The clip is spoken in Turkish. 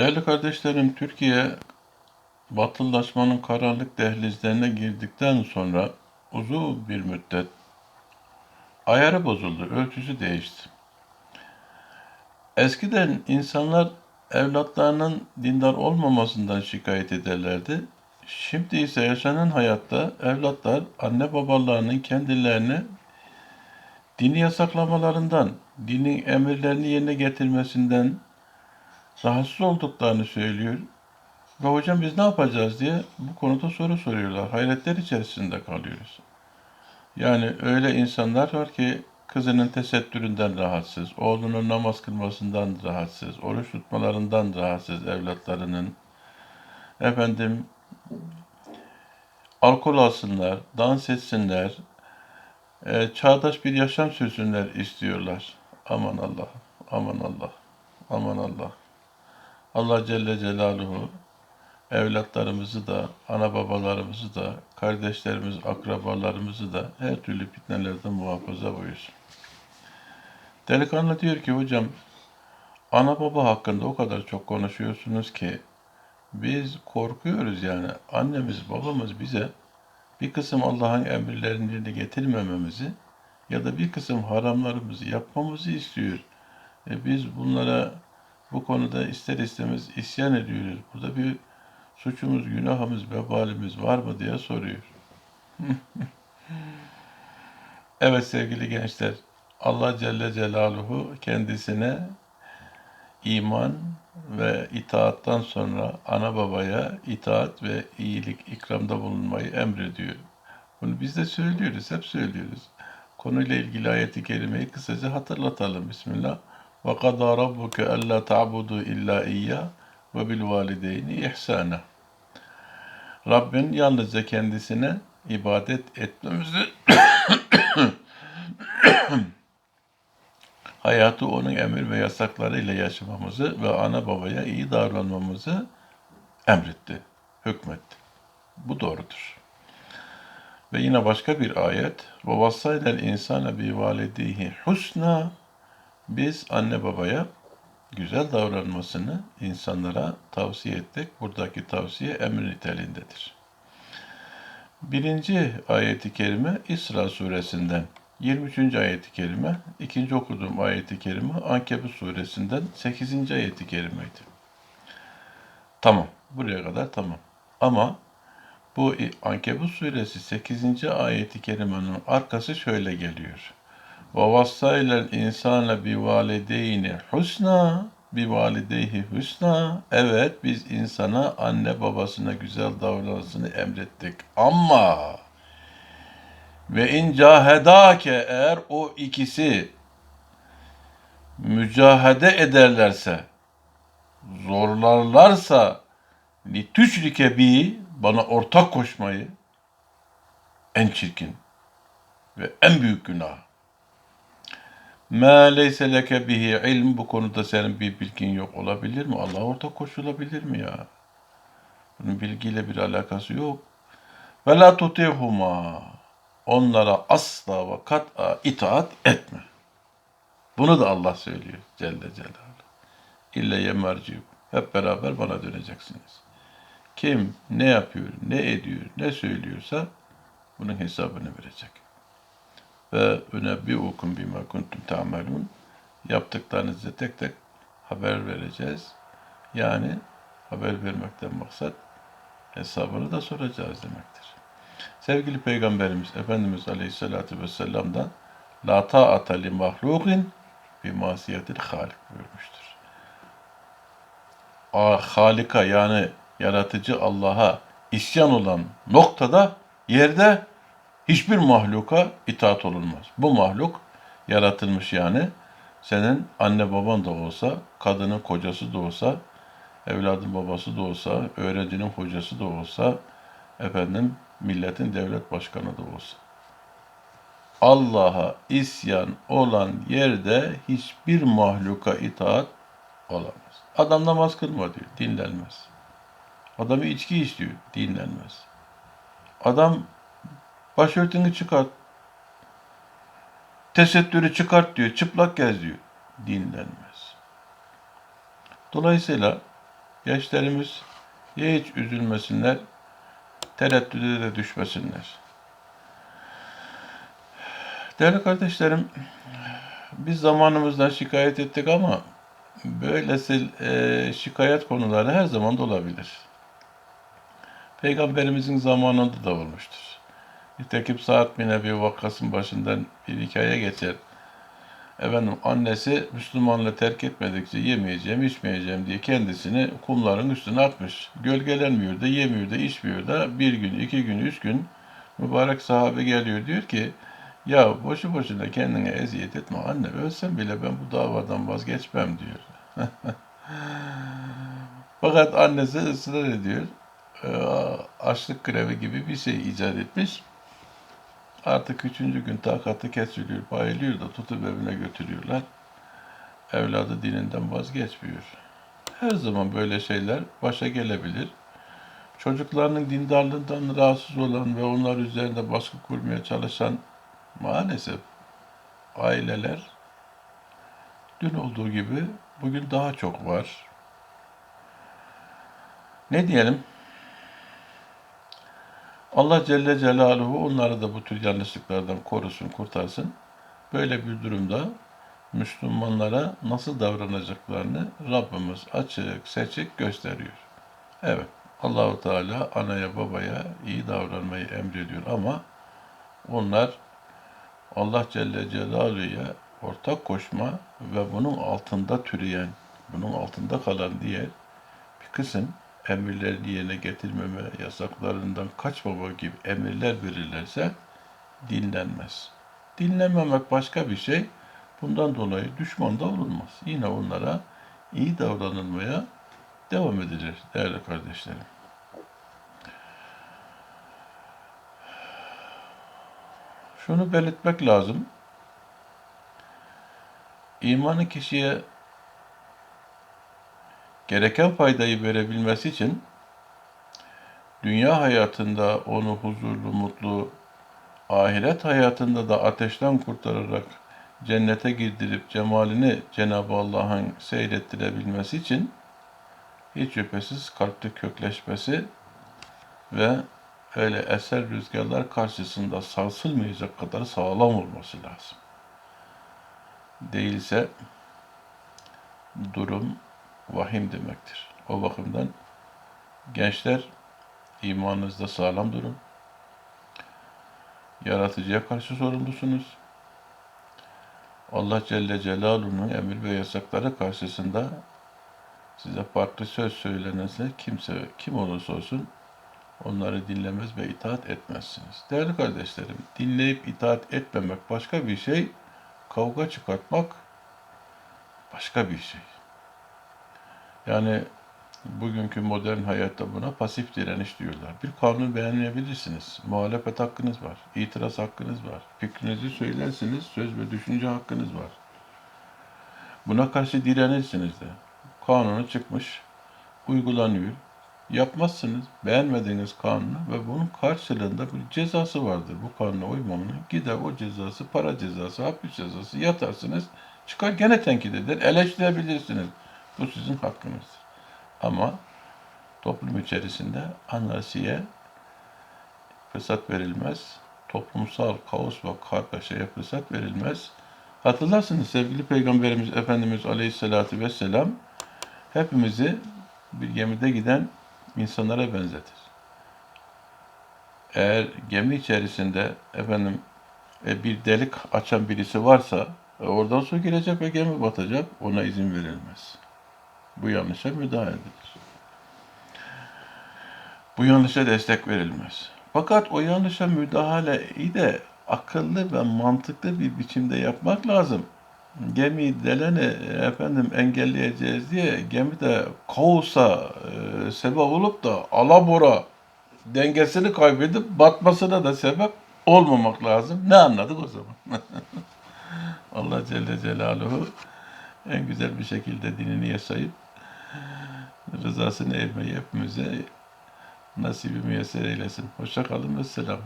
Değerli kardeşlerim, Türkiye batılılaşmanın karanlık dehlizlerine girdikten sonra uzun bir müddet ayarı bozuldu, ölçüsü değişti. Eskiden insanlar evlatlarının dindar olmamasından şikayet ederlerdi. Şimdi ise yaşanan hayatta evlatlar anne babalarının kendilerine dini yasaklamalarından, dinin emirlerini yerine getirmesinden rahatsız olduklarını söylüyor. Ve hocam biz ne yapacağız diye bu konuda soru soruyorlar. Hayretler içerisinde kalıyoruz. Yani öyle insanlar var ki kızının tesettüründen rahatsız, oğlunun namaz kılmasından rahatsız, oruç tutmalarından rahatsız evlatlarının. Efendim alkol alsınlar, dans etsinler, e, çağdaş bir yaşam sürsünler istiyorlar. Aman Allah, aman Allah, aman Allah. Allah Celle Celaluhu evlatlarımızı da, ana babalarımızı da, kardeşlerimiz, akrabalarımızı da her türlü fitnelerden muhafaza buyursun. Delikanlı diyor ki hocam, ana baba hakkında o kadar çok konuşuyorsunuz ki biz korkuyoruz yani. Annemiz, babamız bize bir kısım Allah'ın emirlerini yerine getirmememizi ya da bir kısım haramlarımızı yapmamızı istiyor. E biz bunlara bu konuda ister istemez isyan ediyoruz. Burada bir suçumuz, günahımız, vebalimiz var mı diye soruyor. evet sevgili gençler, Allah Celle Celaluhu kendisine iman ve itaattan sonra ana babaya itaat ve iyilik, ikramda bulunmayı emrediyor. Bunu biz de söylüyoruz, hep söylüyoruz. Konuyla ilgili ayeti kerimeyi kısaca hatırlatalım. Bismillah. وَقَضَى رَبُّكَ أَلَّا تَعْبُدُوا إِلَّا إِيَّا وَبِالْوَالِدَيْنِ إِحْسَانًا Rabbin yalnızca kendisine ibadet etmemizi hayatı onun emir ve yasaklarıyla yaşamamızı ve ana babaya iyi davranmamızı emretti, hükmetti. Bu doğrudur. Ve yine başka bir ayet. وَوَصَّيْنَا الْاِنْسَانَ بِوَالِدِيهِ حُسْنًا biz anne babaya güzel davranmasını insanlara tavsiye ettik. Buradaki tavsiye emir niteliğindedir. Birinci ayeti kerime İsra suresinden 23. ayeti kerime, ikinci okuduğum ayeti kerime Ankebut suresinden 8. ayeti kerimeydi. Tamam, buraya kadar tamam. Ama bu Ankebut suresi 8. ayeti kerimenin arkası şöyle geliyor. وَوَصَّيْلَ الْاِنْسَانَ بِوَالِدَيْنِ حُسْنًا bivalideyhi hüsna. Evet biz insana anne babasına güzel davranmasını emrettik. Ama ve in cahedake eğer o ikisi mücahede ederlerse, zorlarlarsa li tüşrike bi bana ortak koşmayı en çirkin ve en büyük günah. Ma leyse leke bihi ilm bu konuda senin bir bilgin yok olabilir mi? Allah ortak koşulabilir mi ya? Bunun bilgiyle bir alakası yok. Ve la tutihuma onlara asla ve kat'a itaat etme. Bunu da Allah söylüyor Celle Celaluhu. İlle yemerciyu. Hep beraber bana döneceksiniz. Kim ne yapıyor, ne ediyor, ne söylüyorsa bunun hesabını verecek. Ve unebbiukum bima kuntum ta'malun. Yaptıklarınızı tek tek haber vereceğiz. Yani haber vermekten maksat hesabını da soracağız demektir. Sevgili Peygamberimiz Efendimiz Aleyhisselatü Vesselam'dan La ta'ata li mahlukin bi masiyetil halik buyurmuştur. Halika yani yaratıcı Allah'a isyan olan noktada yerde hiçbir mahluka itaat olunmaz. Bu mahluk yaratılmış yani senin anne baban da olsa, kadının kocası da olsa, evladın babası da olsa, öğrencinin hocası da olsa, efendim milletin devlet başkanı da olsa. Allah'a isyan olan yerde hiçbir mahluka itaat olamaz. Adam namaz kılma diyor, dinlenmez. Adam içki istiyor, dinlenmez. Adam başörtünü çıkart, tesettürü çıkart diyor, çıplak gez diyor, dinlenmez. Dolayısıyla Gençlerimiz hiç üzülmesinler, tereddüde de düşmesinler. Değerli kardeşlerim, biz zamanımızdan şikayet ettik ama böylesi e, şikayet konuları her zaman da olabilir. Peygamberimizin zamanında da olmuştur. Nitekim Sa'd bin Ebi Vakkas'ın başından bir hikaye geçer. Efendim annesi Müslümanlığı terk etmedikçe yemeyeceğim, içmeyeceğim diye kendisini kumların üstüne atmış. Gölgelenmiyor da, yemiyor da, içmiyor da bir gün, iki gün, üç gün mübarek sahabe geliyor diyor ki ya boşu boşuna kendine eziyet etme anne ölsem bile ben bu davadan vazgeçmem diyor. Fakat annesi ısrar ediyor. Ee, Açlık grevi gibi bir şey icat etmiş. Artık üçüncü gün takatı kesiliyor, bayılıyor da tutup evine götürüyorlar. Evladı dininden vazgeçmiyor. Her zaman böyle şeyler başa gelebilir. Çocuklarının dindarlığından rahatsız olan ve onlar üzerinde baskı kurmaya çalışan maalesef aileler dün olduğu gibi bugün daha çok var. Ne diyelim? Allah Celle Celaluhu onları da bu tür yanlışlıklardan korusun, kurtarsın. Böyle bir durumda Müslümanlara nasıl davranacaklarını Rabbimiz açık seçik gösteriyor. Evet, Allahu Teala anaya babaya iyi davranmayı emrediyor ama onlar Allah Celle Celaluhu'ya ortak koşma ve bunun altında türeyen, bunun altında kalan diğer bir kısım emirlerini yerine getirmeme, yasaklarından kaçmama gibi emirler verirlerse dinlenmez. Dinlenmemek başka bir şey. Bundan dolayı düşman da olunmaz. Yine onlara iyi davranılmaya devam edilir değerli kardeşlerim. Şunu belirtmek lazım. İmanı kişiye gereken faydayı verebilmesi için dünya hayatında onu huzurlu, mutlu, ahiret hayatında da ateşten kurtararak cennete girdirip cemalini Cenab-ı Allah'ın seyrettirebilmesi için hiç şüphesiz kalpte kökleşmesi ve öyle eser rüzgarlar karşısında sarsılmayacak kadar sağlam olması lazım. Değilse durum vahim demektir. O bakımdan gençler imanınızda sağlam durun. Yaratıcıya karşı sorumlusunuz. Allah Celle Celaluhu'nun emir ve yasakları karşısında size farklı söz söylenirse kimse kim olursa olsun onları dinlemez ve itaat etmezsiniz. Değerli kardeşlerim, dinleyip itaat etmemek başka bir şey, kavga çıkartmak başka bir şey. Yani bugünkü modern hayatta buna pasif direniş diyorlar. Bir kanun beğenmeyebilirsiniz. Muhalefet hakkınız var. itiraz hakkınız var. Fikrinizi söylersiniz. Söz ve düşünce hakkınız var. Buna karşı direnirsiniz de. Kanunu çıkmış. Uygulanıyor. Yapmazsınız. Beğenmediğiniz kanunu ve bunun karşılığında bir cezası vardır. Bu kanuna uymamanın gider o cezası, para cezası, hapis cezası yatarsınız. Çıkar gene tenkit eder. Eleştirebilirsiniz. Bu sizin hakkınızdır. Ama toplum içerisinde anarşiye fırsat verilmez. Toplumsal kaos ve kargaşaya fırsat verilmez. Hatırlarsınız sevgili Peygamberimiz Efendimiz Aleyhisselatü Vesselam hepimizi bir gemide giden insanlara benzetir. Eğer gemi içerisinde efendim e, bir delik açan birisi varsa e, oradan su girecek ve gemi batacak. Ona izin verilmez. Bu yanlışa müdahale edilir. Bu yanlışa destek verilmez. Fakat o yanlışa müdahaleyi de akıllı ve mantıklı bir biçimde yapmak lazım. Gemi deleni efendim engelleyeceğiz diye gemide kaosa e, sebep olup da alabora dengesini kaybedip batmasına da sebep olmamak lazım. Ne anladık o zaman? Allah Celle Celaluhu en güzel bir şekilde dinini yaşayıp rızasını ermeyi hepimize nasibi müyesser eylesin. Hoşça kalın ve selam.